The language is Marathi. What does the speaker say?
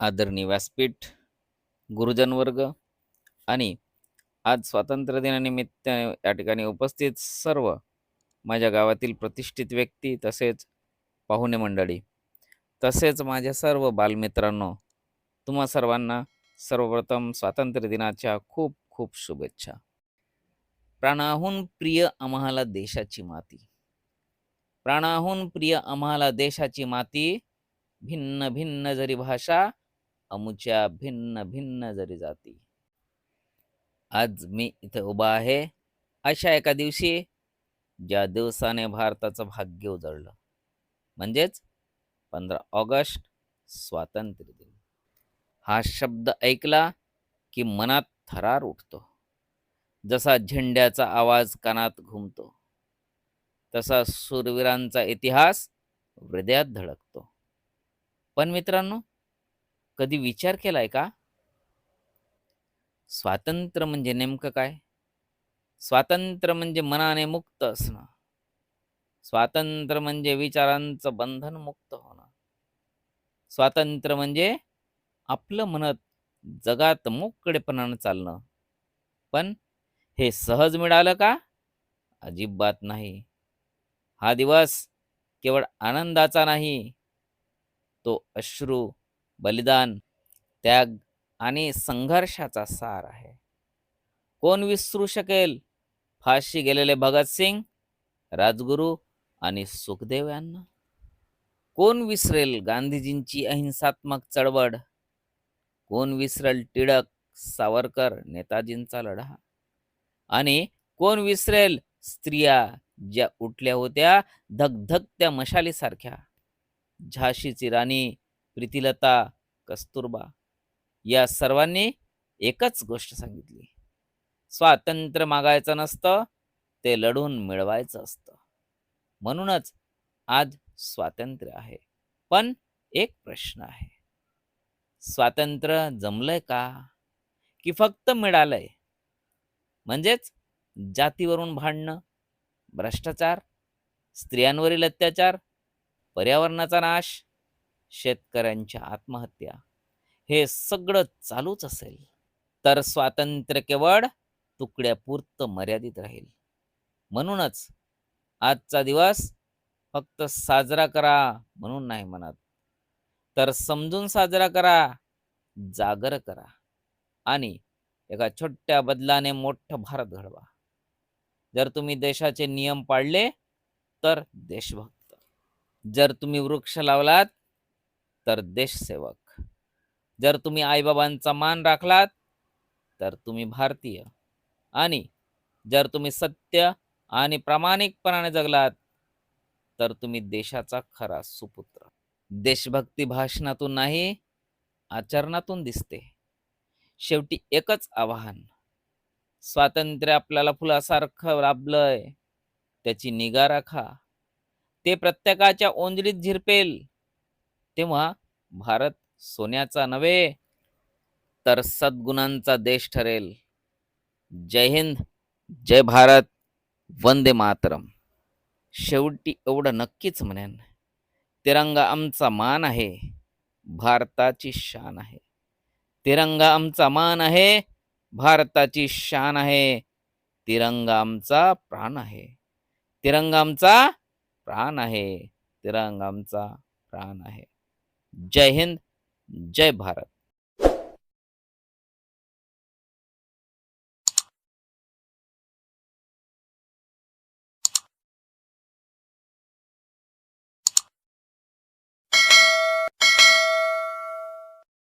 आदरणीय व्यासपीठ गुरुजन वर्ग आणि आज स्वातंत्र्य दिनानिमित्त या ठिकाणी उपस्थित सर्व माझ्या गावातील प्रतिष्ठित व्यक्ती तसेच पाहुणे मंडळी तसेच माझ्या सर्व बालमित्रांनो तुम्हा सर्वांना सर्वप्रथम स्वातंत्र्य दिनाच्या खूप खूप शुभेच्छा. प्राणाहून प्रिय आम्हाला देशाची माती. प्राणाहून प्रिय आम्हाला देशाची माती भिन्न भिन्न जरी भाषा अमुच्या भिन्न भिन्न जरी जाती. आज मी इथं उभा आहे. अशा एका दिवशी ज्या दिवसाने भारताचं भाग्य उजळलं. म्हणजेच पंधरा ऑगस्ट स्वातंत्र्य दिन. हा शब्द ऐकला की मनात थरार उठतो. जसा झेंड्याचा आवाज कानात घुमतो. तसा सूरवीरांचा इतिहास हृदयात धडकतो. पण मित्रांनो कधी विचार केलाय का? स्वातंत्र्य म्हणजे नेमकं काय? स्वातंत्र्य म्हणजे मनाने मुक्त असणं. स्वातंत्र्य म्हणजे विचारांचं बंधन मुक्त होणं. स्वातंत्र्य म्हणजे आपलं म्हणत जगात मोकळेपणानं चालणं. पण हे सहज मिळालं का? अजिबात नाही. हा दिवस केवळ आनंदाचा नाही तो अश्रू बलिदान त्याग आणि संघर्षाचा सार आहे. कोण विसरू शकेल? फाशी गेलेले भगतसिंग राजगुरू आणि सुखदेव यांना. कोण विसरेल गांधीजींची अहिंसात्मक चळवळ? कोण विसरेल टिळक सावरकर नेताजींचा लढा? आणि कोण विसरेल स्त्रिया ज्या उठल्या होत्या धगधगत्या मशालीसारख्या? झाशीची राणी प्रीतिलता कस्तुरबा या सर्वांनी एकच गोष्ट सांगितली. स्वातंत्र्य मागायचं नसतं ते लढून मिळवायचं असतं. म्हणूनच आज स्वातंत्र्य आहे. पण एक प्रश्न आहे. स्वातंत्र्य जमलंय का? की फक्त मिळालंय? म्हणजेच जातीवरून भांडणं भ्रष्टाचार स्त्रियांवरील अत्याचार पर्यावरणाचा नाश शेतकऱ्यांच्या आत्महत्या हे सगळं चालूच असेल तर स्वातंत्र्य केवळ तुकड्यापुरतं मर्यादित राहील. म्हणूनच आजचा दिवस फक्त साजरा करा म्हणून नाही म्हणत तर समजून साजरा करा जागर करा आणि एका छोट्या बदलाने मोठं भारत घडवा. जर तुम्ही देशाचे नियम पाळले तर देशभक्त. जर तुम्ही वृक्ष लावलात तर देशसेवक जर तुम्ही आईबाबांचा मान राखलात तर तुम्ही भारतीय. आणि जर तुम्ही सत्य आणि प्रामाणिकपणाने जगलात तर तुम्ही देशाचा खरा सुपुत्र. देशभक्ती भाषणातून नाही आचरणातून दिसते. शेवटी एकच आवाहन. स्वातंत्र्य आपल्याला फुलासारखं लाभलंय त्याची निगा राखा. ते प्रत्येकाच्या ओंजळीत झिरपेल. तेव्हा भारत सोन्याचा नव्हे तर सद्गुणांचा देश ठरेल. जय हिंद जय भारत वंदे मातरम. शेवटी एवढं नक्कीच म्हणेन. तिरंगा आमचा मान आहे भारताची शान आहे. तिरंगा आमचा मान आहे भारताची शान आहे. तिरंगा आमचा प्राण आहे. तिरंगा आमचा प्राण आहे. तिरंगा आमचा प्राण आहे. जय हिंद जय भारत।